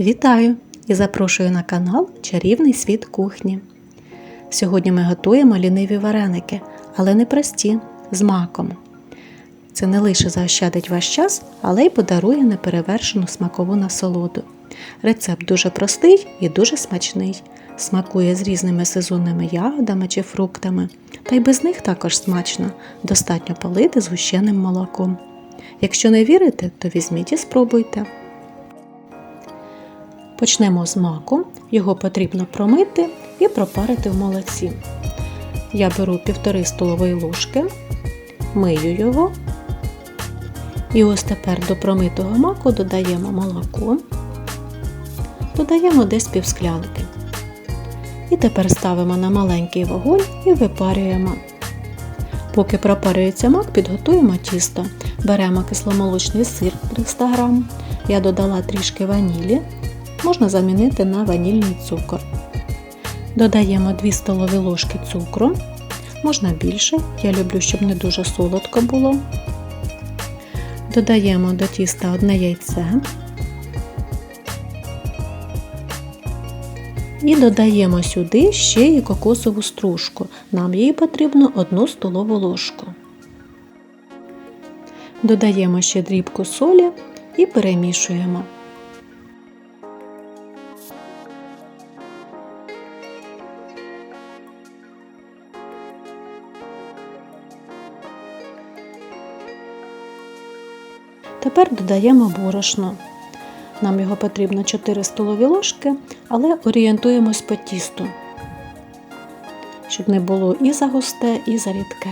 Вітаю і запрошую на канал Чарівний світ кухні. Сьогодні ми готуємо ліниві вареники, але не прості, з маком. Це не лише заощадить ваш час, але й подарує неперевершену смакову насолоду. Рецепт дуже простий і дуже смачний. Смакує з різними сезонними ягодами чи фруктами, та й без них також смачно, достатньо полити згущеним молоком. Якщо не вірите, то візьміть і спробуйте. Почнемо з маку. Його потрібно промити і пропарити в молоці. Я беру 1,5 столової ложки, мию його. І ось тепер до промитого маку додаємо молоко, додаємо десь півсклянки. І тепер ставимо на маленький вогонь і випарюємо. Поки пропарюється мак, підготуємо тісто. Беремо кисломолочний сир 300 г. Я додала трішки ванілі, можна замінити на ванільний цукор. Додаємо 2 столові ложки цукру, можна більше, я люблю, щоб не дуже солодко було. Додаємо до тіста одне яйце. І додаємо сюди ще й кокосову стружку. Нам їй потрібно 1 столову ложку. Додаємо ще дрібку солі і перемішуємо. Тепер додаємо борошно. Нам його потрібно 4 столові ложки, але орієнтуємось по тісту, щоб не було і загусте, і зарідке.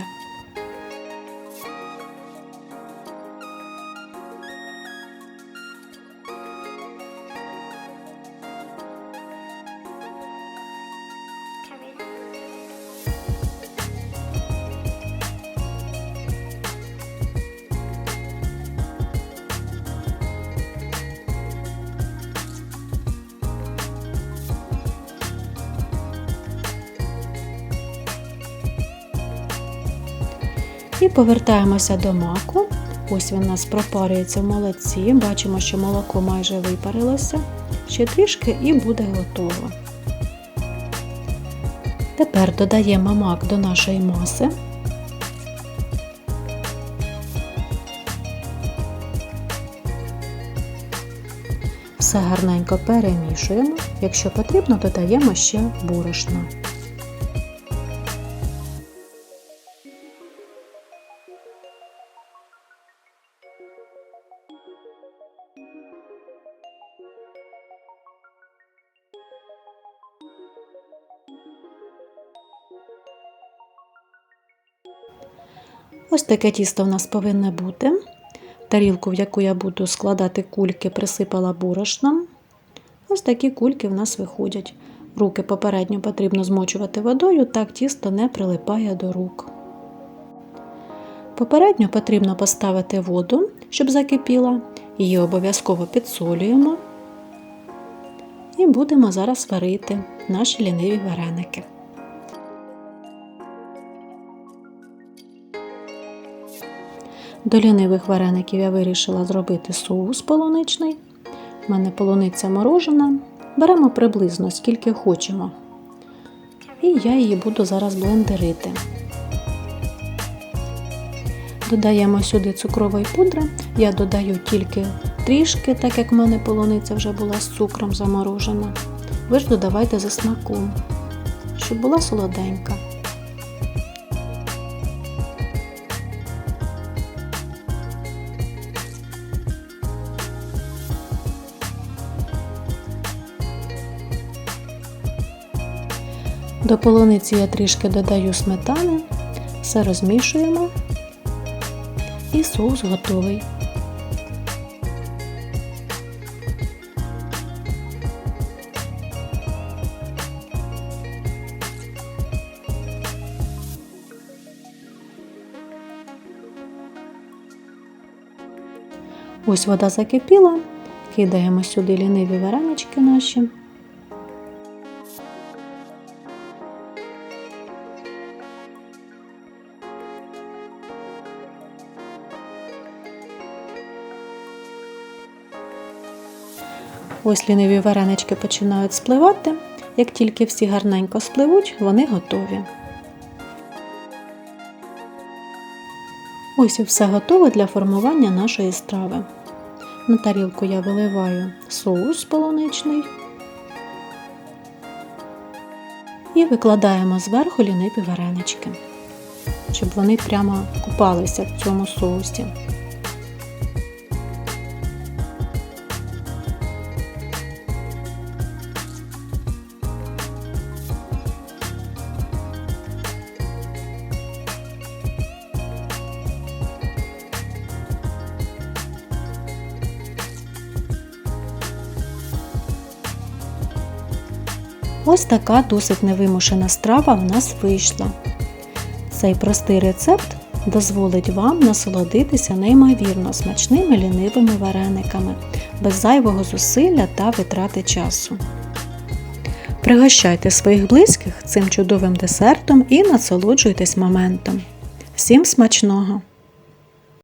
І повертаємося до маку. Ось він у нас пропарюється в молоці. Бачимо, що молоко майже випарилося. Ще трішки і буде готово. Тепер додаємо мак до нашої маси. Все гарненько перемішуємо. Якщо потрібно, додаємо ще борошно. Ось таке тісто в нас повинне бути. Тарілку, в яку я буду складати кульки, присипала борошном. Ось такі кульки в нас виходять. Руки попередньо потрібно змочувати водою, так тісто не прилипає до рук. Попередньо потрібно поставити воду, щоб закипіла. Її обов'язково підсолюємо. І будемо зараз варити наші ліниві вареники. До лінивих вареників я вирішила зробити соус полуничний. У мене полуниця морожена. Беремо приблизно скільки хочемо. І я її буду зараз блендерити. Додаємо сюди цукрової пудри. Я додаю тільки трішки, так як в мене полуниця вже була з цукром заморожена. Ви ж додавайте за смаком, щоб була солоденька. До полуниці я трішки додаю сметани, все розмішуємо і соус готовий. Ось вода закипіла, кидаємо сюди ліниві варенички наші. Ось ліниві варенички починають спливати. Як тільки всі гарненько спливуть, вони готові. Ось і все готове для формування нашої страви. На тарілку я виливаю соус полуничний і викладаємо зверху ліниві варенички, щоб вони прямо купалися в цьому соусі. Ось така досить невимушена страва в нас вийшла. Цей простий рецепт дозволить вам насолодитися неймовірно смачними лінивими варениками, без зайвого зусилля та витрати часу. Пригощайте своїх близьких цим чудовим десертом і насолоджуйтесь моментом. Всім смачного!